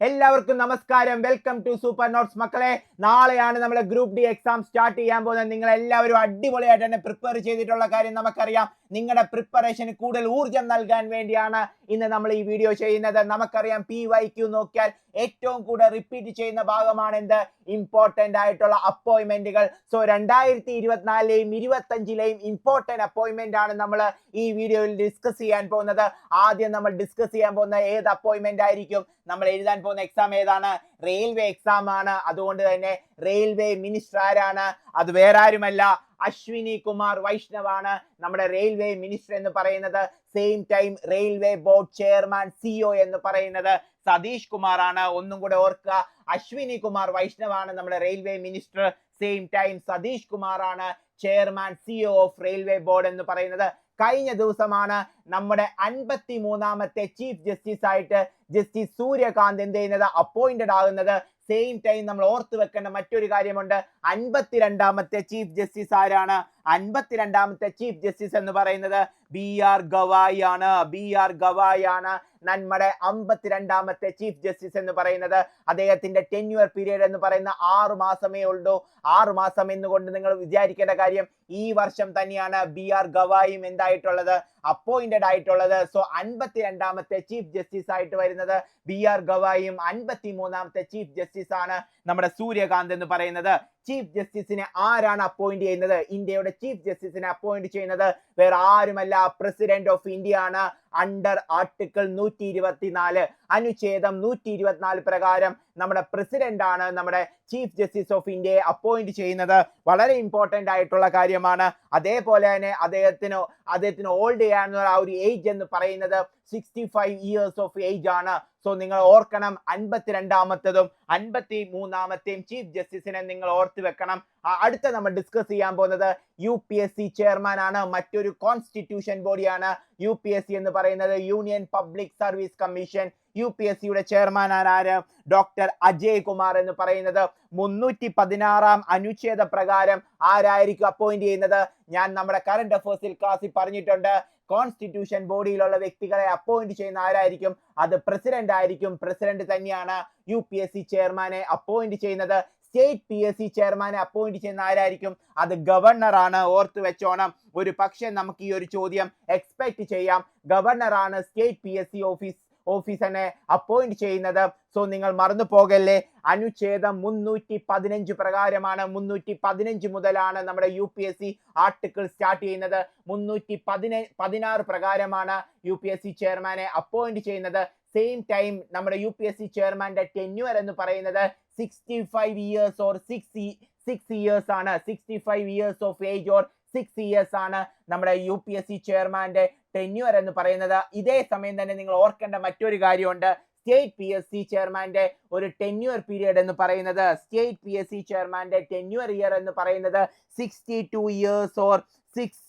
എല്ലാവർക്കും നമസ്കാരം. Welcome to super notes മക്കളെ നാളെയാണ് നമ്മുടെ ഗ്രൂപ്പ് ഡി എക്സാം സ്റ്റാർട്ട് ചെയ്യാൻ പോകുന്നത്. നിങ്ങൾ എല്ലാവരും അടിപൊളിയായിട്ട് തന്നെ പ്രിപ്പയർ ചെയ്തിട്ടുള്ള കാര്യം നമുക്കറിയാം. നിങ്ങളുടെ പ്രിപ്പറേഷന് കൂടുതൽ ഊർജം നൽകാൻ വേണ്ടിയാണ് ഇന്ന് നമ്മൾ ഈ വീഡിയോ ചെയ്യുന്നത്. നമുക്കറിയാം പി വൈ ക്യു നോക്കിയാൽ ഏറ്റവും കൂടുതൽ റിപ്പീറ്റ് ചെയ്യുന്ന ഭാഗമാണ് എന്ത്? ഇമ്പോർട്ടന്റ് ആയിട്ടുള്ള അപ്പോയിന്റ്മെന്റുകൾ സോ രണ്ടായിരത്തി ഇരുപത്തിനാലിലെയും ഇരുപത്തഞ്ചിലെയും ഇമ്പോർട്ടന്റ് അപ്പോയിന്റ്മെന്റ് ആണ് നമ്മൾ ഈ വീഡിയോയിൽ ഡിസ്കസ് ചെയ്യാൻ പോകുന്നത്. ആദ്യം നമ്മൾ ഡിസ്കസ് ചെയ്യാൻ പോകുന്ന ഏത് അപ്പോയിന്റ്മെന്റ് ആയിരിക്കും? നമ്മൾ എഴുതാൻ പോകുന്ന എക്സാം ഏതാണ്? റെയിൽവേ എക്സാം ആണ്. അതുകൊണ്ട് തന്നെ റെയിൽവേ മിനിസ്റ്റർ ആരാണ്? അത് വേറെ ആരുമല്ല അശ്വിനി കുമാർ വൈഷ്ണവാണ് നമ്മുടെ റെയിൽവേ മിനിസ്റ്റർ എന്ന് പറയുന്നത് same time railway board chairman CEO എന്ന് പറയുന്നത് സതീഷ് കുമാർ ആണ്. ഒന്നും കൂടെ ഓർക്കുക അശ്വിനി കുമാർ വൈഷ്ണവാണ് നമ്മുടെ railway minister same time Satish Kumar ആണ് chairman CEO of railway board എന്ന് പറയുന്നത് കഴിഞ്ഞ ദിവസമാണ് നമ്മുടെ അൻപത്തി മൂന്നാമത്തെ ചീഫ് ജസ്റ്റിസ് ആയിട്ട് ജസ്റ്റിസ് സൂര്യകാന്ത് എന്ത് ചെയ്യുന്നത്? അപ്പോയിന്റഡ് ആകുന്നത്. സെയിം ടൈം നമ്മൾ ഓർത്തു വെക്കേണ്ട മറ്റൊരു കാര്യമുണ്ട്. അൻപത്തിരണ്ടാമത്തെ ചീഫ് ജസ്റ്റിസ് ആരാണ്? അൻപത്തിരണ്ടാമത്തെ ചീഫ് ജസ്റ്റിസ് എന്ന് പറയുന്നത് ബി ആർ ഗവായി ആണ്. ബി ആർ ഗവായി ആണ്. നമ്മുടെ അമ്പത്തിരണ്ടാമത്തെ ചീഫ് ജസ്റ്റിസ് എന്ന് പറയുന്നത് അദ്ദേഹത്തിന്റെ ടെന്യൂർ പീരീഡ് എന്ന് പറയുന്ന ആറ് മാസമേ ഉള്ളൂ. ആറ് മാസം എന്നുകൊണ്ട് നിങ്ങൾ വിചാരിക്കേണ്ട കാര്യം ഈ വർഷം തന്നെയാണ് ബി ആർ ഗവായും എന്തായിട്ടുള്ളത്? അപ്പോയിന്റഡ് ആയിട്ടുള്ളത്. സോ അൻപത്തിരണ്ടാമത്തെ ചീഫ് ജസ്റ്റിസ് ആയിട്ട് വരുന്നത് ബി ആർ ഗവായും അൻപത്തി മൂന്നാമത്തെ ചീഫ് ജസ്റ്റിസ് ആണ് നമ്മുടെ സൂര്യകാന്ത് എന്ന് പറയുന്നത്. ചീഫ് ജസ്റ്റിസിനെ ആരാണ് അപ്പോയിന്റ് ചെയ്യുന്നത്? ഇന്ത്യയുടെ ചീഫ് ജസ്റ്റിസിനെ അപ്പോയിന്റ് ചെയ്യുന്നത് വേറെ ആരുമല്ല പ്രസിഡന്റ് ഓഫ് ഇന്ത്യ ആണ്. അണ്ടർ ആർട്ടിക്കിൾ നൂറ്റി ഇരുപത്തിനാല് അനുച്ഛേദം നൂറ്റി ഇരുപത്തിനാല് പ്രകാരം നമ്മുടെ പ്രസിഡന്റ് ആണ് നമ്മുടെ ചീഫ് ജസ്റ്റിസ് ഓഫ് ഇന്ത്യയെ അപ്പോയിന്റ് ചെയ്യുന്നത്. വളരെ ഇമ്പോർട്ടന്റ് ആയിട്ടുള്ള കാര്യമാണ്. അതേപോലെ തന്നെ അദ്ദേഹത്തിന് അദ്ദേഹത്തിന് ഓൾഡ് ചെയ്യാനുള്ള ആ ഒരു ഏജ് എന്ന് പറയുന്നത് sixty five years of age ആണ്. സോ നിങ്ങൾ ഓർക്കണം അൻപത്തിരണ്ടാമത്തതും അൻപത്തി മൂന്നാമത്തെയും ചീഫ് ജസ്റ്റിസിനെ നിങ്ങൾ ഓർത്ത് വെക്കണം. അടുത്ത നമ്മൾ ഡിസ്കസ് ചെയ്യാൻ പോകുന്നത് U P S C chairman ആണ്. മറ്റൊരു കോൺസ്റ്റിറ്റ്യൂഷൻ ബോഡിയാണ് യു പി എസ് സി എന്ന് പറയുന്നത് union public service commission U P S സിയുടെ ചെയർമാൻ ആരാണ് ഡോക്ടർ അജയ് കുമാർ എന്ന് പറയുന്നത്. മുന്നൂറ്റി പതിനാറാം അനുച്ഛേദ പ്രകാരം ആരായിരിക്കും അപ്പോയിന്റ് ചെയ്യുന്നത്? ഞാൻ നമ്മുടെ കറണ്ട് അഫേഴ്സിൽ ക്ലാസ്സിൽ പറഞ്ഞിട്ടുണ്ട്. കോൺസ്റ്റിറ്റ്യൂഷൻ ബോഡിയിലുള്ള വ്യക്തികളെ അപ്പോയിന്റ് ചെയ്യുന്ന ആരായിരിക്കും? അത് പ്രസിഡന്റ് ആയിരിക്കും. പ്രസിഡന്റ് തന്നെയാണ് യു പി എസ് സി ചെയർമാനെ അപ്പോയിന്റ് ചെയ്യുന്നത്. സ്റ്റേറ്റ് പി എസ് സി ചെയർമാനെ അപ്പോയിന്റ് ചെയ്യുന്ന ആരായിരിക്കും? അത് ഗവർണറാണ് ഓർത്ത് വെച്ചോണം. ഒരു പക്ഷേ നമുക്ക് ഈ ഒരു ചോദ്യം എക്സ്പെക്ട് ചെയ്യാം. ഗവർണറാണ് state P S C office ഓഫീസറിനെ appoint ചെയ്യുന്നത്. സോ നിങ്ങൾ മറന്നു പോകല്ലേ? അനുച്ഛേദം മുന്നൂറ്റി പതിനഞ്ച് പ്രകാരമാണ്. മുന്നൂറ്റി പതിനഞ്ച് മുതലാണ് നമ്മുടെ U P S C article start ചെയ്യുന്നത്. മുന്നൂറ്റി പതിന പതിനാറ് പ്രകാരമാണ് യു പി എസ് സി ചെയർമാനെ അപ്പോയിന്റ് ചെയ്യുന്നത്. സെയിം ടൈം നമ്മുടെ യു പി എസ് സി ചെയർമാന്റെ ടെന്യൂർ എന്ന് പറയുന്നത് sixty five years or six six years ആണ്. Sixty five years of age or six years ആണ് നമ്മുടെ യു പി എസ് സി ചെയർമാന്റെ ടെന്യൂർ എന്ന് പറയുന്നത്. ഇതേ സമയം തന്നെ നിങ്ങൾ ഓർക്കേണ്ട മറ്റൊരു കാര്യമുണ്ട്. സ്റ്റേറ്റ് പി എസ് സി ചെയർമാന്റെ ഒരു ടെന്യൂർ പീരിയഡ് എന്ന് പറയുന്നത്. സ്റ്റേറ്റ് പി എസ് സി ചെയർമാന്റെ ടെന്യൂർ ഇയർ എന്ന് പറയുന്നത് sixty two years or six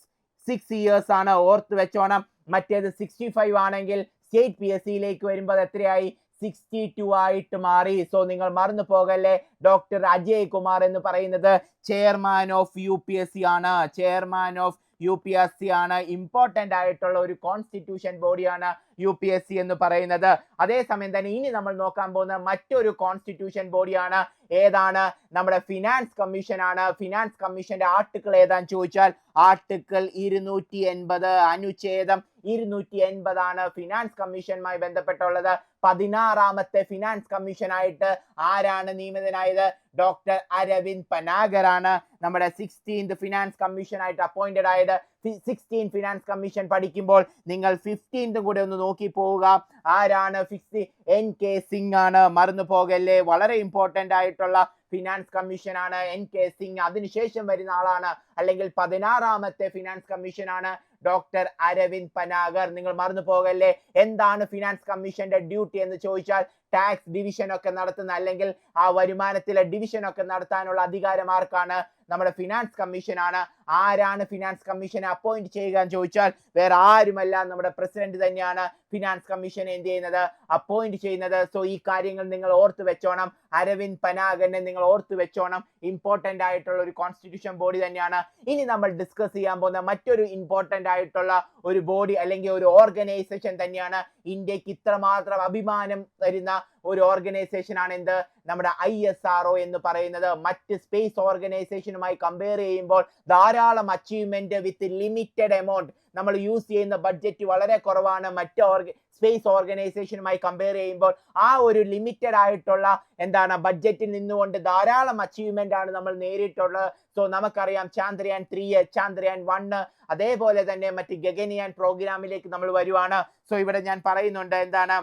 six years ആണ്. ഓർത്ത് വെച്ചോണം. മറ്റേത് സിക്സ്റ്റി ഫൈവ് ആണെങ്കിൽ സ്റ്റേറ്റ് പി എസ് സിയിലേക്ക് വരുമ്പോൾ എത്രയായി? സിക്സ്റ്റി ടു ആയിട്ട് മാറി. സോ നിങ്ങൾ മറന്നു പോകല്ലേ? ഡോക്ടർ അജയ് കുമാർ എന്ന് പറയുന്നത് chairman of U P S C ആണ്. Chairman of U P S C ആണ്. ഇമ്പോർട്ടന്റ് ആയിട്ടുള്ള ഒരു കോൺസ്റ്റിറ്റ്യൂഷൻ ബോഡിയാണ് യു പി എസ് സി എന്ന് പറയുന്നത്. അതേസമയം തന്നെ ഇനി നമ്മൾ നോക്കാൻ പോകുന്ന മറ്റൊരു കോൺസ്റ്റിറ്റ്യൂഷൻ ബോഡിയാണ് ഏതാണ്? നമ്മുടെ ഫിനാൻസ് കമ്മീഷൻ ആണ്. ഫിനാൻസ് കമ്മീഷന്റെ ആർട്ടിക്കിൾ ഏതാന്ന് ചോദിച്ചാൽ ആർട്ടിക്കിൾ ഇരുന്നൂറ്റി എൺപത് അനുച്ഛേദം ഇരുന്നൂറ്റി എൺപതാണ് ഫിനാൻസ് കമ്മീഷനുമായി ബന്ധപ്പെട്ടുള്ളത്. പതിനാറാമത്തെ ഫിനാൻസ് കമ്മീഷൻ ആയിട്ട് ആരാണ് നിയമിതനായത്? ഡോക്ടർ അരവിന്ദ് പനാഗറാണ് നമ്മുടെ സിക്സ്റ്റീൻത് ഫിനാൻസ് കമ്മീഷൻ ആയിട്ട് അപ്പോയിന്റഡ് ആയത്. സിക്സ്റ്റീൻ ഫിനാൻസ് കമ്മീഷൻ പഠിക്കുമ്പോൾ നിങ്ങൾ ഫിഫ്റ്റീൻതും കൂടെ ഒന്ന് നോക്കി പോവുക. ആരാണ് ഫിക്സ് എൻ കെ സിംഗ് ആണ്. മറന്നു പോകല്ലേ? വളരെ ഇമ്പോർട്ടന്റ് ആയിട്ടുള്ള ഫിനാൻസ് കമ്മീഷൻ ആണ് എൻ കെ സിംഗ് അതിനുശേഷം വരുന്ന ആളാണ് അല്ലെങ്കിൽ പതിനാറാമത്തെ ഫിനാൻസ് കമ്മീഷൻ ആണ് ഡോക്ടർ അരവിന്ദ് പനാഗർ. നിങ്ങൾ മറന്നു പോകല്ലേ? എന്താണ് ഫിനാൻസ് കമ്മീഷന്റെ ഡ്യൂട്ടി എന്ന് ചോദിച്ചാൽ ടാക്സ് ഡിവിഷൻ ഒക്കെ നടത്തുന്ന അല്ലെങ്കിൽ ആ വരുമാനത്തിലെ ഡിവിഷൻ ഒക്കെ നടത്താനുള്ള അധികാരം ആർക്കാണ്? നമ്മുടെ ഫിനാൻസ് കമ്മീഷൻ ആണ്. ആരാണ് ഫിനാൻസ് കമ്മീഷനെ അപ്പോയിന്റ് ചെയ്യുക എന്ന് ചോദിച്ചാൽ വേറെ ആരുമല്ല. നമ്മുടെ പ്രസിഡന്റ് തന്നെയാണ് ഫിനാൻസ് കമ്മീഷനെ എന്ത് ചെയ്യുന്നത്? അപ്പോയിന്റ് ചെയ്യുന്നത്. സോ ഈ കാര്യങ്ങൾ നിങ്ങൾ ഓർത്ത് വെച്ചോണം. അരവിന്ദ് പനാഗനെ നിങ്ങൾ ഓർത്ത് വെച്ചോണം. ഇമ്പോർട്ടന്റ് ആയിട്ടുള്ള ഒരു കോൺസ്റ്റിറ്റ്യൂഷൻ ബോഡി തന്നെയാണ്. ഇനി നമ്മൾ ഡിസ്കസ് ചെയ്യാൻ പോകുന്ന മറ്റൊരു ഇമ്പോർട്ടന്റ് ആയിട്ടുള്ള ഒരു ബോഡി അല്ലെങ്കിൽ ഒരു ഓർഗനൈസേഷൻ തന്നെയാണ് ഇന്ത്യയ്ക്ക് ഇത്രമാത്രം അഭിമാനം തരുന്ന ഒരു ഓർഗനൈസേഷൻ ആണ് എന്ത്? നമ്മുടെ ഐ എന്ന് പറയുന്നത്. മറ്റ് സ്പേസ് ഓർഗനൈസേഷനുമായി കമ്പയർ ചെയ്യുമ്പോൾ ധാരാളം അച്ചീവ്മെന്റ് വിത്ത് ലിമിറ്റഡ് എമൗണ്ട് നമ്മൾ യൂസ് ചെയ്യുന്ന ബഡ്ജറ്റ് വളരെ കുറവാണ്. മറ്റ് ഓർഗ സ്പേസ് ഓർഗനൈസേഷനുമായി കമ്പയർ ചെയ്യുമ്പോൾ ആ ഒരു ലിമിറ്റഡ് ആയിട്ടുള്ള എന്താണ് ബഡ്ജറ്റിൽ നിന്നുകൊണ്ട് ധാരാളം അച്ചീവ്മെന്റ് ആണ് നമ്മൾ നേരിട്ടുള്ളത്. സോ നമുക്കറിയാം ചാന്ദ്രയാൻ ത്രീ ചാന്ദ്രയാൻ വണ്ണ് അതേപോലെ തന്നെ മറ്റ് ഗഗനിയാൻ പ്രോഗ്രാമിലേക്ക് നമ്മൾ വരുവാണ്. സോ ഇവിടെ ഞാൻ പറയുന്നുണ്ട് എന്താണ്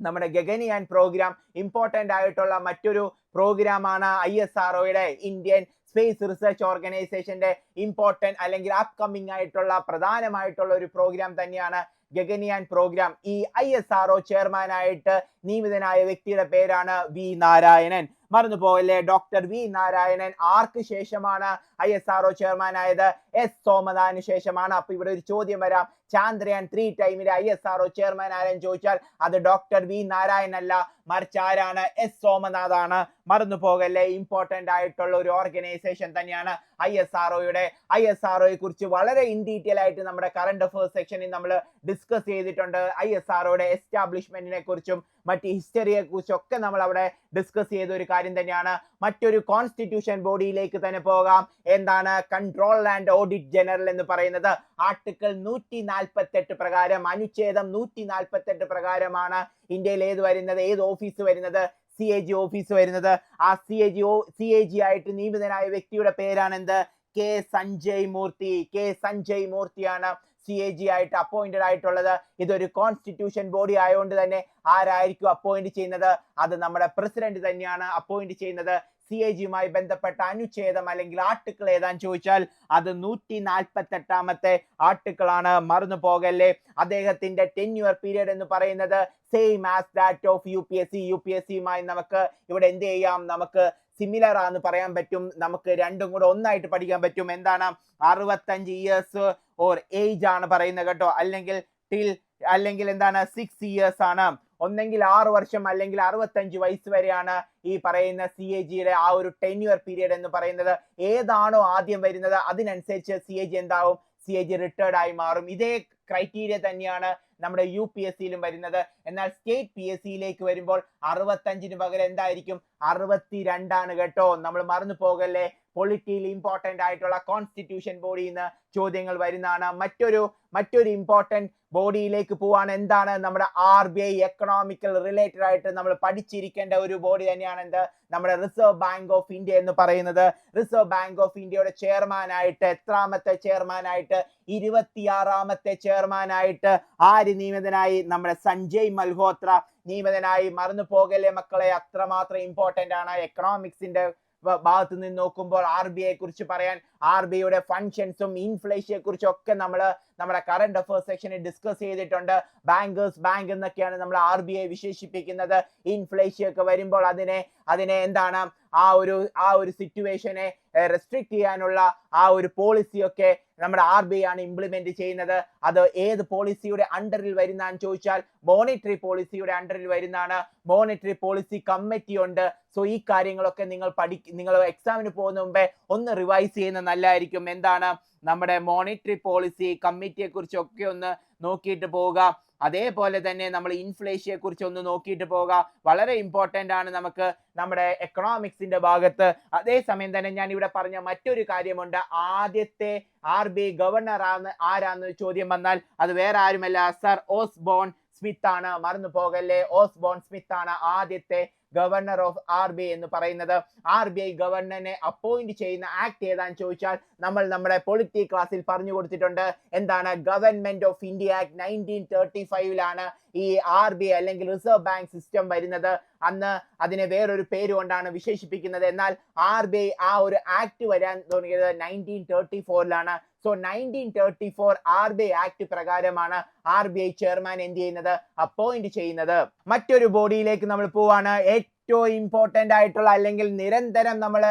നമ്മുടെ ഗഗനിയാൻ പ്രോഗ്രാം ഇമ്പോർട്ടന്റ് ആയിട്ടുള്ള മറ്റൊരു പ്രോഗ്രാമാണ് ഐ എസ് ആർ ഒയുടെ ഇന്ത്യൻ സ്പേസ് റിസർച്ച് ഓർഗനൈസേഷന്റെ ഇമ്പോർട്ടന്റ് അല്ലെങ്കിൽ അപ്കമ്മിങ് ആയിട്ടുള്ള പ്രധാനമായിട്ടുള്ള ഒരു പ്രോഗ്രാം തന്നെയാണ് ഗഗനിയാൻ പ്രോഗ്രാം ഈ ഐ എസ് ആർ ഒ ചെയർമാനായിട്ട് നിയമിതനായ വ്യക്തിയുടെ പേരാണ് വി നാരായണൻ. മറന്നു പോകല്ലേ ഡോക്ടർ വി നാരായണൻ. ആർക്ക് ശേഷമാണ് I S R O chairman ആയത്? എസ് സോമനാഥന് ശേഷമാണ്. അപ്പൊ ഇവിടെ ഒരു ചോദ്യം വരാം. Chandrayaan three ടൈമിലെ I S R O chairman ആരെന്ന് ചോദിച്ചാൽ അത് ഡോക്ടർ വി നാരായണൻ അല്ല. മറിച്ച് ആരാണ്? എസ് സോമനാഥ് ആണ് മറന്നു പോകല്ലേ ഇമ്പോർട്ടന്റ് ആയിട്ടുള്ള ഒരു ഓർഗനൈസേഷൻ തന്നെയാണ് ഐ എസ് ആർ ഒയുടെ ഐ എസ് ആർ ഒയെ കുറിച്ച് വളരെ ഇൻ ഡീറ്റെയിൽ ആയിട്ട് നമ്മുടെ കറണ്ട് അഫേഴ്സ് സെക്ഷനിൽ നമ്മൾ ഡിസ്കസ് ചെയ്തിട്ടുണ്ട്. ഐ എസ് ആർ ഒയുടെ എസ്റ്റാബ്ലിഷ്മെന്റിനെ കുറിച്ചും മറ്റ് ഹിസ്റ്ററിയെ കുറിച്ചും ഒക്കെ നമ്മൾ അവിടെ ഡിസ്കസ് ചെയ്ത ഒരു കാര്യം തന്നെയാണ്. മറ്റൊരു കോൺസ്റ്റിറ്റ്യൂഷൻ ബോഡിയിലേക്ക് തന്നെ പോകാം. എന്താണ്? കൺട്രോൾ ആൻഡ് ഓഡിറ്റ് ജനറൽ എന്ന് പറയുന്നത് ആർട്ടിക്കിൾ നൂറ്റി നാൽപ്പത്തെട്ട് പ്രകാരം അനുച്ഛേദം നൂറ്റി നാൽപ്പത്തെട്ട് പ്രകാരമാണ്. ഇന്ത്യയിൽ ഏത് വരുന്നത്? ഏത് ഓഫീസ് വരുന്നത്? സി എ ജി ഓഫീസ് വരുന്നത്. ആ C A G C A G ആയിട്ട് നിയമിതനായ വ്യക്തിയുടെ പേരാണ് എന്ത് കെ സഞ്ജയ് മൂർത്തി. കെ സഞ്ജയ് മൂർത്തിയാണ് സി എ ജി ആയിട്ട് അപ്പോയിന്റഡ് ആയിട്ടുള്ളത്. ഇതൊരു കോൺസ്റ്റിറ്റ്യൂഷൻ ബോഡി ആയതുകൊണ്ട് തന്നെ ആരായിരിക്കും അപ്പോയിന്റ് ചെയ്യുന്നത്? അത് നമ്മുടെ പ്രസിഡന്റ് തന്നെയാണ് അപ്പോയിന്റ് ചെയ്യുന്നത്. സി എ ജിയുമായി ബന്ധപ്പെട്ട അനുച്ഛേദം അല്ലെങ്കിൽ ആർട്ടിക്കിൾ ഏതാന്ന് ചോദിച്ചാൽ അത് നൂറ്റി നാൽപ്പത്തി എട്ടാമത്തെ ആർട്ടിക്കിളാണ്. മറന്നു പോകല്ലേ അദ്ദേഹത്തിന്റെ ടെന്യൂർ പീരീഡ് എന്ന് പറയുന്നത് same as that of U P S C U P S സിയുമായി നമുക്ക് ഇവിടെ എന്ത് ചെയ്യാം? നമുക്ക് സിമിലർ ആണെന്ന് പറയാൻ പറ്റും. നമുക്ക് രണ്ടും കൂടെ ഒന്നായിട്ട് പഠിക്കാൻ പറ്റും. എന്താണ്? അറുപത്തഞ്ച് ഇയേഴ്സ് ഓർ ഏജ് ആണ് പറയുന്നത് കേട്ടോ. അല്ലെങ്കിൽ ടിൽ അല്ലെങ്കിൽ എന്താണ്? സിക്സ് ഇയേഴ്സ് ആണ്. ഒന്നെങ്കിൽ ആറ് വർഷം അല്ലെങ്കിൽ അറുപത്തഞ്ച് വയസ്സ് വരെയാണ് ഈ പറയുന്ന സി എ ജിയുടെ ആ ഒരു ടെന്യൂർ പീരീഡ് എന്ന് പറയുന്നത്. ഏതാണോ ആദ്യം വരുന്നത്? അതിനനുസരിച്ച് സി എ ജി എന്താവും? സി എ ജി റിട്ടയർഡ് ആയി മാറും. ഇതേ ക്രൈറ്റീരിയ തന്നെയാണ് നമ്മുടെ യു പി എസ് സിയിലും വരുന്നത്. എന്നാൽ സ്റ്റേറ്റ് പി എസ് സിയിലേക്ക് വരുമ്പോൾ അറുപത്തഞ്ചിന് പകരം എന്തായിരിക്കും? അറുപത്തിരണ്ടാണ് കേട്ടോ. നമ്മൾ മറന്നു പോകല്ലേ? പൊളിറ്റിയിൽ ഇമ്പോർട്ടന്റ് ആയിട്ടുള്ള കോൺസ്റ്റിറ്റ്യൂഷൻ ബോഡിയിൽ നിന്ന് ചോദ്യങ്ങൾ വരുന്നതാണ്. മറ്റൊരു മറ്റൊരു ഇമ്പോർട്ടന്റ് ബോഡിയിലേക്ക് പോവാണ് എന്താണ്? നമ്മുടെ R B I economical related ആയിട്ട് നമ്മൾ പഠിച്ചിരിക്കേണ്ട ഒരു ബോഡി തന്നെയാണ് എന്ത്? നമ്മുടെ റിസർവ് ബാങ്ക് ഓഫ് ഇന്ത്യ എന്ന് പറയുന്നത്. റിസർവ് ബാങ്ക് ഓഫ് ഇന്ത്യയുടെ ചെയർമാൻ ആയിട്ട് എത്രാമത്തെ ചെയർമാൻ ആയിട്ട്? ഇരുപത്തിയാറാമത്തെ ചെയർമാൻ ആയിട്ട് ആര് നിയമിതനായി? നമ്മുടെ സഞ്ജയ് മൽഹോത്ര നിയമിതനായി. മറന്നു പോകല്ലേ മക്കളെ? അത്രമാത്രം ഇമ്പോർട്ടന്റ് ആണ്. എക്കണോമിക്സിന്റെ ഭാഗത്ത് നിന്ന് നോക്കുമ്പോൾ ആർ ബി ഐയെ കുറിച്ച് പറയാൻ ആർ ബി ഐയുടെ ഫങ്ഷൻസും ഇൻഫ്ലേഷനെ കുറിച്ചും ഒക്കെ നമ്മൾ നമ്മുടെ കറണ്ട് അഫേഴ്സ് സെക്ഷനിൽ ഡിസ്കസ് ചെയ്തിട്ടുണ്ട്. ബാങ്കേഴ്സ് ബാങ്ക് എന്നൊക്കെയാണ് നമ്മൾ ആർ ബി ഐ വിശേഷിപ്പിക്കുന്നത്. ഇൻഫ്ലേഷൻ ഒക്കെ വരുമ്പോൾ അതിനെ അതിനെ എന്താണ്? ആ ഒരു ആ ഒരു സിറ്റുവേഷനെ റെസ്ട്രിക്ട് ചെയ്യാനുള്ള ആ ഒരു പോളിസിയൊക്കെ നമ്മുടെ ആർ ബി ആണ് ഇംപ്ലിമെന്റ് ചെയ്യുന്നത്. അത് ഏത് പോളിസിയുടെ അണ്ടറിൽ വരുന്നതെന്ന് ചോദിച്ചാൽ മോണിറ്ററി പോളിസിയുടെ അണ്ടറിൽ വരുന്നതാണ്. മോണിറ്ററി പോളിസി കമ്മിറ്റി ഉണ്ട്. സോ ഈ കാര്യങ്ങളൊക്കെ നിങ്ങൾ പഠി നിങ്ങൾ എക്സാമിന് പോകുന്ന മുമ്പേ ഒന്ന് റിവൈസ് ചെയ്യുന്നത് നല്ലതായിരിക്കും എന്താണ്? നമ്മുടെ മോണിറ്ററി പോളിസി കമ്മിറ്റിയെ കുറിച്ചൊക്കെ ഒന്ന് നോക്കിയിട്ട് പോവുക. അതേപോലെ തന്നെ നമ്മൾ ഇൻഫ്ലേഷനെ കുറിച്ച് ഒന്ന് നോക്കിയിട്ട് പോവുക. വളരെ ഇമ്പോർട്ടന്റ് ആണ് നമുക്ക് നമ്മുടെ എക്കണോമിക്സിന്റെ ഭാഗത്ത്. അതേസമയം തന്നെ ഞാൻ ഇവിടെ പറഞ്ഞ മറ്റൊരു കാര്യമുണ്ട്. ആദ്യത്തെ ആർ ബി ഗവർണർ ആണ് ആരാന്ന് ചോദ്യം വന്നാൽ അത് വേറെ ആരുമല്ല സർ ഓസ്ബോൺ സ്മിത്ത് ആണ്. മറന്നു പോകല്ലേ ഓസ്ബോൺ സ്മിത്ത് ആണ് ആദ്യത്തെ ഗവർണർ ഓഫ് ആർ ബി എന്ന് പറയുന്നത്. ആർ ബി ഐ ഗവർണറിനെ അപ്പോയിന്റ് ചെയ്യുന്ന ആക്ട് ഏതാന്ന് ചോദിച്ചാൽ നമ്മൾ നമ്മുടെ പൊളിറ്റി ക്ലാസ്സിൽ പറഞ്ഞു കൊടുത്തിട്ടുണ്ട് എന്താണ്? Government of India act nineteen thirty ഫൈവിലാണ് ഈ ആർ ബി അല്ലെങ്കിൽ റിസർവ് ബാങ്ക് സിസ്റ്റം വരുന്നത് അന്ന് അതിനെ വേറൊരു പേര് കൊണ്ടാണ് വിശേഷിപ്പിക്കുന്നത്. എന്നാൽ ആർ ബി ഐ ആ ഒരു ആക്ട് വരാൻ തുടങ്ങിയത് nineteen thirty ഫോറിലാണ് so nineteen thirty four R B I act പ്രകാരമാണ് ആർ ബി ഐ ചെയർമാൻ എന്ത് ചെയ്യുന്നത്? അപ്പോയിന്റ് ചെയ്യുന്നത്. മറ്റൊരു ബോഡിയിലേക്ക് നമ്മൾ പോവാണ്. ഏറ്റവും ഇമ്പോർട്ടന്റ് ആയിട്ടുള്ള അല്ലെങ്കിൽ നിരന്തരം നമ്മൾ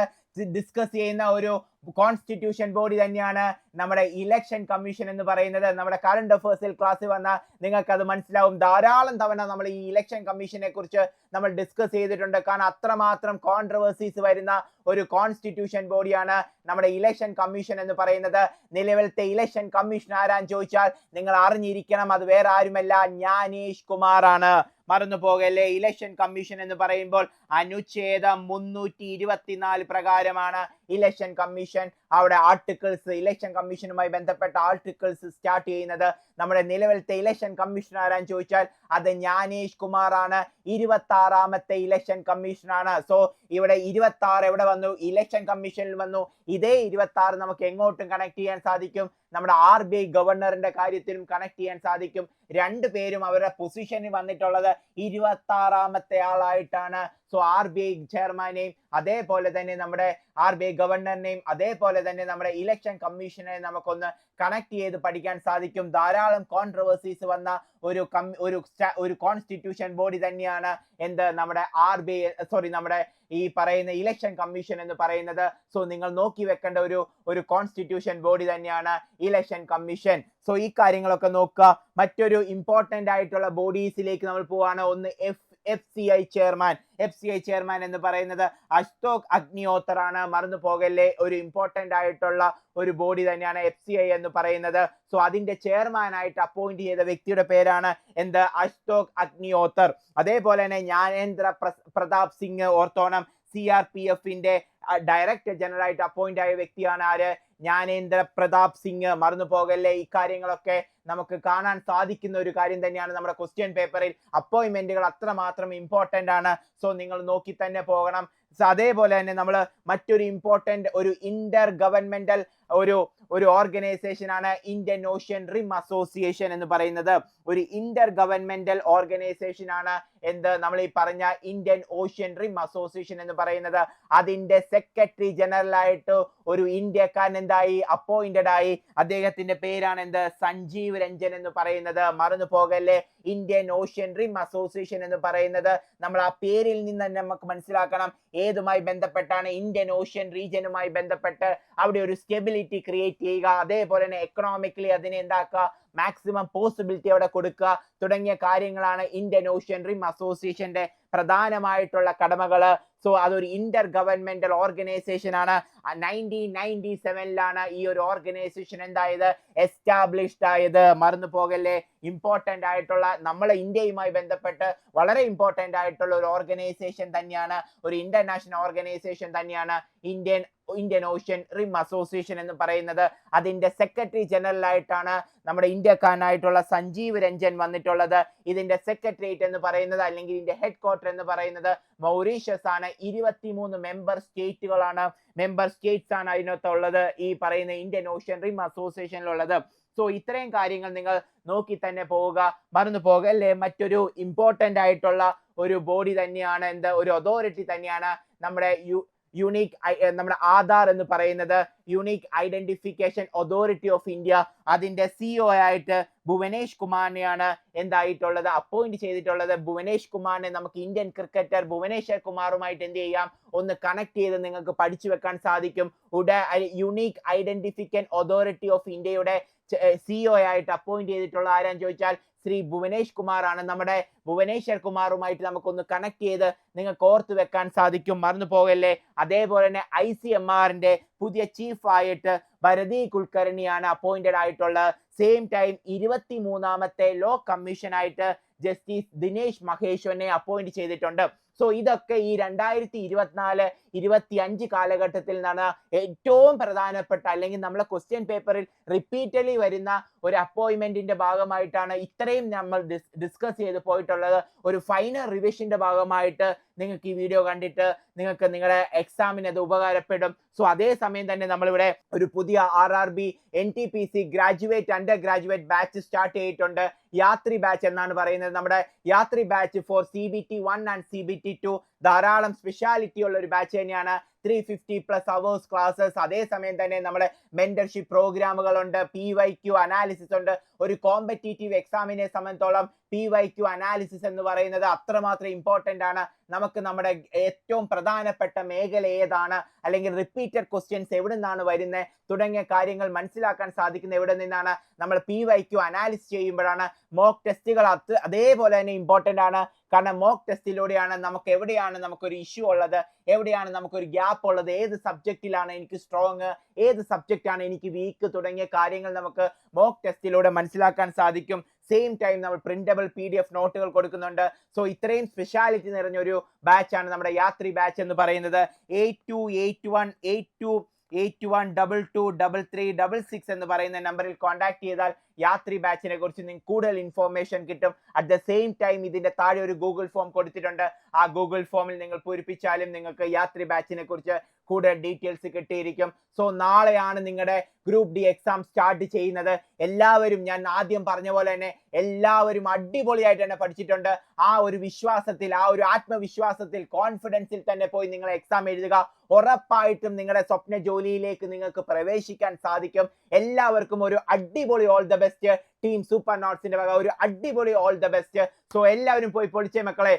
ഡിസ്കസ് ചെയ്യുന്ന ഒരു കോൺസ്റ്റിറ്റ്യൂഷൻ ബോഡി തന്നെയാണ് നമ്മുടെ ഇലക്ഷൻ കമ്മീഷൻ എന്ന് പറയുന്നത്. നമ്മുടെ കറണ്ട് അഫേഴ്സിൽ ക്ലാസ് വന്ന നിങ്ങൾക്ക് അത് മനസ്സിലാവും. ധാരാളം തവണ നമ്മൾ ഈ ഇലക്ഷൻ കമ്മീഷനെ കുറിച്ച് നമ്മൾ ഡിസ്കസ് ചെയ്തിട്ടുണ്ട്. കാരണം അത്രമാത്രം കോൺട്രവേഴ്സീസ് വരുന്ന ഒരു കോൺസ്റ്റിറ്റ്യൂഷൻ ബോഡിയാണ് നമ്മുടെ ഇലക്ഷൻ കമ്മീഷൻ എന്ന് പറയുന്നത്. നിലവിലത്തെ ഇലക്ഷൻ കമ്മീഷൻ ആരാൻ ചോദിച്ചാൽ നിങ്ങൾ അറിഞ്ഞിരിക്കണം. അത് വേറെ ആരുമല്ല ജ്ഞാനേഷ് കുമാർ ആണ് മറന്നു പോകല്ലേ? ഇലക്ഷൻ കമ്മീഷൻ എന്ന് പറയുമ്പോൾ അനുച്ഛേദം മുന്നൂറ്റി ഇരുപത്തിനാല് പ്രകാരമാണ് ഇലക്ഷൻ കമ്മീഷൻ അവിടെ ആർട്ടിക്കിൾസ് ഇലക്ഷൻ കമ്മീഷനുമായി ബന്ധപ്പെട്ട ആർട്ടിക്കിൾസ് സ്റ്റാർട്ട് ചെയ്യുന്നത് നമ്മുടെ നിലവിലത്തെ ഇലക്ഷൻ കമ്മീഷൻ ആരാന്ന് ചോദിച്ചാൽ അത് ജ്ഞാനേഷ് കുമാർ ആണ് ഇരുപത്തി ആറാമത്തെ ഇലക്ഷൻ കമ്മീഷനാണ് സോ ഇവിടെ ഇരുപത്തി ആറ് എവിടെ വന്നു? ഇലക്ഷൻ കമ്മീഷനിൽ വന്നു. ഇതേ ഇരുപത്തി ആറ് നമുക്ക് എങ്ങോട്ടും കണക്ട് ചെയ്യാൻ സാധിക്കും? നമ്മുടെ ആർ ബി ഐ ഗവർണറിന്റെ കാര്യത്തിലും കണക്ട് ചെയ്യാൻ സാധിക്കും. രണ്ടു പേരും അവരുടെ പൊസിഷനിൽ വന്നിട്ടുള്ളത് ഇരുപത്തി ആറാമത്തെ ആളായിട്ടാണ്. സോ ആർ ബി ഐ ചെയർമാനെയും അതേപോലെ തന്നെ നമ്മുടെ ആർ ബി ഐ ഗവർണറിനെയും അതേപോലെ തന്നെ നമ്മുടെ ഇലക്ഷൻ കമ്മീഷനെ നമുക്കൊന്ന് കണക്ട് ചെയ്ത് പഠിക്കാൻ സാധിക്കും. ധാരാളം കോൺട്രവേഴ്സീസ് വന്ന ഒരു ഒരു ഒരു കോൺസ്റ്റിറ്റ്യൂഷൻ ബോഡി തന്നെയാണ് എന്ത് നമ്മുടെ ആർ ബി സോറി നമ്മുടെ ഈ പറയുന്ന ഇലക്ഷൻ കമ്മീഷൻ എന്ന് പറയുന്നത്. സോ നിങ്ങൾ നോക്കി വെക്കേണ്ട ഒരു ഒരു കോൺസ്റ്റിറ്റ്യൂഷൻ ബോഡി തന്നെയാണ് ഇലക്ഷൻ കമ്മീഷൻ സോ ഈ കാര്യങ്ങളൊക്കെ നോക്കുക. മറ്റൊരു ഇമ്പോർട്ടന്റ് ആയിട്ടുള്ള ബോഡീസിലേക്ക് നമ്മൾ പോവാണ്. ഒന്ന് F F C I chairman F C I chairman എന്ന് പറയുന്നത് അശോക് അഗ്നിഹോത്ര ആണ് മറന്നു പോകല്ലേ ഒരു ഇമ്പോർട്ടന്റ് ആയിട്ടുള്ള ഒരു ബോഡി തന്നെയാണ് എഫ് സി ഐ എന്ന് പറയുന്നത്. സോ അതിന്റെ ചെയർമാനായിട്ട് അപ്പോയിന്റ് ചെയ്ത വ്യക്തിയുടെ പേരാണ് എന്ത്? അശോക് അഗ്നിഹോത്തർ അതേപോലെ തന്നെ ജ്ഞാനേന്ദ്ര പ്രതാപ് സിംഗ് ഓർത്തോണം സി ആർ പി എഫിന്റെ ഡയറക്ടർ ജനറൽ ആയിട്ട് അപ്പോയിന്റ് ആയ വ്യക്തിയാണ് ആര്? ജ്ഞാനേന്ദ്ര പ്രതാപ് സിംഗ് മറന്നു പോകല്ലേ? ഇക്കാര്യങ്ങളൊക്കെ നമുക്ക് കാണാൻ സാധിക്കുന്ന ഒരു കാര്യം തന്നെയാണ് നമ്മുടെ ക്വസ്റ്റ്യൻ പേപ്പറിൽ അപ്പോയിന്റ്മെന്റുകൾ അത്രമാത്രം ഇമ്പോർട്ടന്റ് ആണ്. സോ നിങ്ങൾ നോക്കി തന്നെ പോകണം. So അതേപോലെ തന്നെ നമ്മൾ മറ്റൊരു ഇമ്പോർട്ടന്റ് ഒരു ഇന്റർ ഗവൺമെന്റൽ ഒരു ഒരു ഓർഗനൈസേഷൻ ആണ് ഇന്ത്യൻ ഓഷ്യൻ റിം അസോസിയേഷൻ എന്ന് പറയുന്നത്. ഒരു ഇന്റർ ഗവൺമെന്റൽ ഓർഗനൈസേഷൻ ആണ് എന്ത്? നമ്മൾ ഈ പറഞ്ഞ ഇന്ത്യൻ ഓഷ്യൻ റിം അസോസിയേഷൻ എന്ന് പറയുന്നത്. അതിന്റെ സെക്രട്ടറി ജനറൽ ആയിട്ട് ഒരു ഇന്ത്യക്കാരൻ എന്തായി? അപ്പോയിന്റഡ് ആയി. അദ്ദേഹത്തിന്റെ പേരാണ് എന്ത്? സഞ്ജീവ് രഞ്ജൻ എന്ന് പറയുന്നത്. മറന്നു പോകല്ലേ ഇന്ത്യൻ ഓഷ്യൻ റിം അസോസിയേഷൻ എന്ന് പറയുന്നത്. നമ്മൾ ആ പേരിൽ നിന്ന് തന്നെ നമുക്ക് മനസ്സിലാക്കണം. ഏതുമായി ബന്ധപ്പെട്ടാണ് ഇന്ത്യൻ ഓഷ്യൻ റീജിയനുമായി ബന്ധപ്പെട്ട് അവിടെ ഒരു സ്റ്റെബിലിറ്റി ക്രിയേറ്റ് ചെയ്യുക. അതേപോലെ തന്നെ എക്കണോമിക്കലി അതിനെ എന്താക്കുക? മാക്സിമം പോസിബിലിറ്റി അവിടെ കൊടുക്കുക. തുടങ്ങിയ കാര്യങ്ങളാണ് ഇന്ത്യൻ ഓഷ്യൻ റിം അസോസിയേഷന്റെ പ്രധാനമായിട്ടുള്ള കടമകൾ സോ അതൊരു ഇന്റർ ഗവൺമെന്റൽ ഓർഗനൈസേഷൻ ആണ് നയന്റീൻ നയന്റി സെവനിലാണ് ഈ ഒരു ഓർഗനൈസേഷൻ എന്തായത്? എസ്റ്റാബ്ലിഷ്ഡ് ആയത്. മറന്നു പോകല്ലേ? ഇമ്പോർട്ടന്റ് ആയിട്ടുള്ള നമ്മളെ ഇന്ത്യയുമായി ബന്ധപ്പെട്ട് വളരെ ഇമ്പോർട്ടന്റ് ആയിട്ടുള്ള ഒരു ഓർഗനൈസേഷൻ തന്നെയാണ്. ഒരു ഇന്റർനാഷണൽ ഓർഗനൈസേഷൻ തന്നെയാണ്. Indian Indian ocean rim association എന്ന് പറയുന്നത് അതിന്റെ സെക്രട്ടറി ജനറൽ ആയിട്ടാണ് നമ്മുടെ ഇന്ത്യക്കാരനായിട്ടുള്ള സഞ്ജീവ് രഞ്ജൻ വന്നിട്ടുള്ളത്. ഇതിന്റെ സെക്രട്ടേറിയറ്റ് എന്ന് പറയുന്നത് അല്ലെങ്കിൽ ഇതിന്റെ ഹെഡ് ക്വാർട്ടർ എന്ന് പറയുന്നത് മൗറീഷ്യസ് ആണ്. ഇരുപത്തിമൂന്ന് മെമ്പർ സ്റ്റേറ്റുകളാണ് മെമ്പർ സ്റ്റേറ്റ്സ് ആണ് അതിനകത്തുള്ളത് ഈ പറയുന്ന ഇന്ത്യൻ ഓഷ്യൻ റിം അസോസിയേഷനിലുള്ളത് സോ ഇത്രയും കാര്യങ്ങൾ നിങ്ങൾ നോക്കി തന്നെ പോവുക. മറന്നു പോകല്ലേ മറ്റൊരു ഇമ്പോർട്ടന്റ് ആയിട്ടുള്ള ഒരു ബോഡി തന്നെയാണ് എന്ത് ഒരു അതോറിറ്റി തന്നെയാണ് നമ്മുടെ യു യുണീക് നമ്മുടെ ആധാർ എന്ന് പറയുന്നത് unique identification authority of India അതിന്റെ സിഒ ആയിട്ട് ഭുവനേഷ് കുമാറിനെയാണ് എന്തായിട്ടുള്ളത് അപ്പോയിന്റ് ചെയ്തിട്ടുള്ളത്. ഭുവനേഷ് കുമാറിനെ നമുക്ക് ഇന്ത്യൻ ക്രിക്കറ്റർ ഭുവനേശ്വർ കുമാറുമായിട്ട് എന്ത് ചെയ്യാം? ഒന്ന് കണക്ട് ചെയ്ത് നിങ്ങൾക്ക് പഠിച്ചു വെക്കാൻ സാധിക്കും. ഉടെ യുണീക്ക് ഐഡന്റിഫിക്കൻ അതോറിറ്റി ഓഫ് ഇന്ത്യയുടെ സിഒ ആയിട്ട് അപ്പോയിന്റ് ചെയ്തിട്ടുള്ള ആരാന്ന് ചോദിച്ചാൽ ശ്രീ ഭുവനേഷ് കുമാറാണ്. നമ്മുടെ ഭുവനേശ്വർ കുമാറുമായിട്ട് നമുക്കൊന്ന് കണക്ട് ചെയ്ത് നിങ്ങൾക്ക് ഓർത്ത് വെക്കാൻ സാധിക്കും. മറന്നു പോകല്ലേ അതേപോലെ തന്നെ ഐ സി എം ആറിന്റെ പുതിയ ചീഫ് ആയിട്ട് ഭരതി കുൽക്കർണിയാണ് അപ്പോയിന്റഡ് ആയിട്ടുള്ളത് സെയിം ടൈം ഇരുപത്തി മൂന്നാമത്തെ ലോ കമ്മീഷൻ ആയിട്ട് ജസ്റ്റിസ് ദിനേശ് മഹേശ്വരനെ അപ്പോയിന്റ് ചെയ്തിട്ടുണ്ട്. സോ ഇതൊക്കെ ഈ രണ്ടായിരത്തി ഇരുപത്തിനാല് ഇരുപത്തി അഞ്ച് കാലഘട്ടത്തിൽ നിന്നാണ് ഏറ്റവും പ്രധാനപ്പെട്ട അല്ലെങ്കിൽ നമ്മളെ ക്വസ്റ്റ്യൻ പേപ്പറിൽ റിപ്പീറ്റലി വരുന്ന ഒരു അപ്പോയിൻമെന്റിന്റെ ഭാഗമായിട്ടാണ് ഇത്രയും നമ്മൾ ഡിസ്കസ് ചെയ്ത് പോയിട്ടുള്ളത്. ഒരു ഫൈനൽ റിവിഷന്റെ ഭാഗമായിട്ട് നിങ്ങൾക്ക് ഈ വീഡിയോ കണ്ടിട്ട് നിങ്ങൾക്ക് നിങ്ങളുടെ എക്സാമിന് അത് ഉപകാരപ്പെടും. സോ അതേ സമയം തന്നെ നമ്മളിവിടെ ഒരു പുതിയ R R B N T P C graduate under graduate batch start ചെയ്തിട്ടുണ്ട്. യാത്രി ബാച്ച് എന്നാണ് പറയുന്നത്. നമ്മുടെ Yatri batch four C B T one and C B T two ധാരാളം സ്പെഷ്യാലിറ്റി ഉള്ള ഒരു ബാച്ച് തന്നെയാണ്. Three fifty plus hours classes അതേസമയം തന്നെ നമ്മുടെ മെന്റർഷിപ്പ് പ്രോഗ്രാമുകളുണ്ട്. പി വൈ ക്യു അനാലിസിസ് ഉണ്ട്. ഒരു കോമ്പറ്റീറ്റീവ് എക്സാമിനെ സംബന്ധിച്ചോളം പി വൈ ക്യു അനാലിസിസ് എന്ന് പറയുന്നത് അത്രമാത്രം ഇമ്പോർട്ടന്റ് ആണ്. നമുക്ക് നമ്മുടെ ഏറ്റവും പ്രധാനപ്പെട്ട മേഖല ഏതാണ്? അല്ലെങ്കിൽ റിപ്പീറ്റഡ് ക്വസ്റ്റ്യൻസ് എവിടെ നിന്നാണ് വരുന്നത് തുടങ്ങിയ കാര്യങ്ങൾ മനസ്സിലാക്കാൻ സാധിക്കുന്ന എവിടെ നിന്നാണ്? നമ്മൾ പി വൈ ക്യു അനാലിസിസ് ചെയ്യുമ്പോഴാണ് മോക്ക് ടെസ്റ്റുകൾ അത് അതേപോലെ തന്നെ ഇമ്പോർട്ടന്റ് ആണ്. കാരണം മോക്ക് ടെസ്റ്റിലൂടെയാണ് നമുക്ക് എവിടെയാണ് നമുക്കൊരു ഇഷ്യൂ ഉള്ളത് എവിടെയാണ് നമുക്കൊരു ഗ്യാപ്പ് ഉള്ളത് ഏത് സബ്ജക്റ്റിലാണ് എനിക്ക് സ്ട്രോങ് ഏത് സബ്ജക്റ്റാണ് എനിക്ക് വീക്ക് തുടങ്ങിയ കാര്യങ്ങൾ നമുക്ക് മോക്ക് ടെസ്റ്റിലൂടെ മനസ്സിലാക്കാൻ സാധിക്കും. സെയിം ടൈം നമ്മൾ പ്രിന്റബിൾ പി ഡി എഫ് നോട്ടുകൾ കൊടുക്കുന്നുണ്ട്. സോ ഇത്രയും സ്പെഷ്യാലിറ്റി നിറഞ്ഞ ഒരു ബാച്ചാണ് നമ്മുടെ യാത്രി ബാച്ച് എന്ന് പറയുന്നത്. Eight two eight one eight two eight one double two double three double six എന്ന് പറയുന്ന നമ്പറിൽ കോൺടാക്ട് ചെയ്താൽ യാത്രി ബാച്ചിനെ കുറിച്ച് നിങ്ങൾക്ക് കൂടുതൽ ഇൻഫോർമേഷൻ കിട്ടും. അറ്റ് ദ സെയിം ടൈം ഇതിന്റെ താഴെ ഒരു ഗൂഗിൾ ഫോം കൊടുത്തിട്ടുണ്ട്. ആ ഗൂഗിൾ ഫോമിൽ നിങ്ങൾ പൂരിപ്പിച്ചാലും നിങ്ങൾക്ക് യാത്രി ബാച്ചിനെ കുറിച്ച് കൂടുതൽ ഡീറ്റെയിൽസ് കിട്ടിയിരിക്കും. സോ നാളെയാണ് നിങ്ങളുടെ ഗ്രൂപ്പ് ഡി എക്സാം സ്റ്റാർട്ട് ചെയ്യുന്നത്. എല്ലാവരും ഞാൻ ആദ്യം പറഞ്ഞ പോലെ തന്നെ എല്ലാവരും അടിപൊളിയായിട്ട് തന്നെ പഠിച്ചിട്ടുണ്ട്. ആ ഒരു വിശ്വാസത്തിൽ ആ ഒരു ആത്മവിശ്വാസത്തിൽ കോൺഫിഡൻസിൽ തന്നെ പോയി നിങ്ങൾ എക്സാം എഴുതുക. ഉറപ്പായിട്ടും നിങ്ങളുടെ സ്വപ്ന ജോലിയിലേക്ക് നിങ്ങൾക്ക് പ്രവേശിക്കാൻ സാധിക്കും. എല്ലാവർക്കും ഒരു അടിപൊളി all the best team super നോട്ട്സിന്റെ വക ഒരു അടിപൊളി ഓൾ ദ ബെസ്റ്റ് സോ എല്ലാവരും പോയി പൊളിച്ചേ മക്കളെ.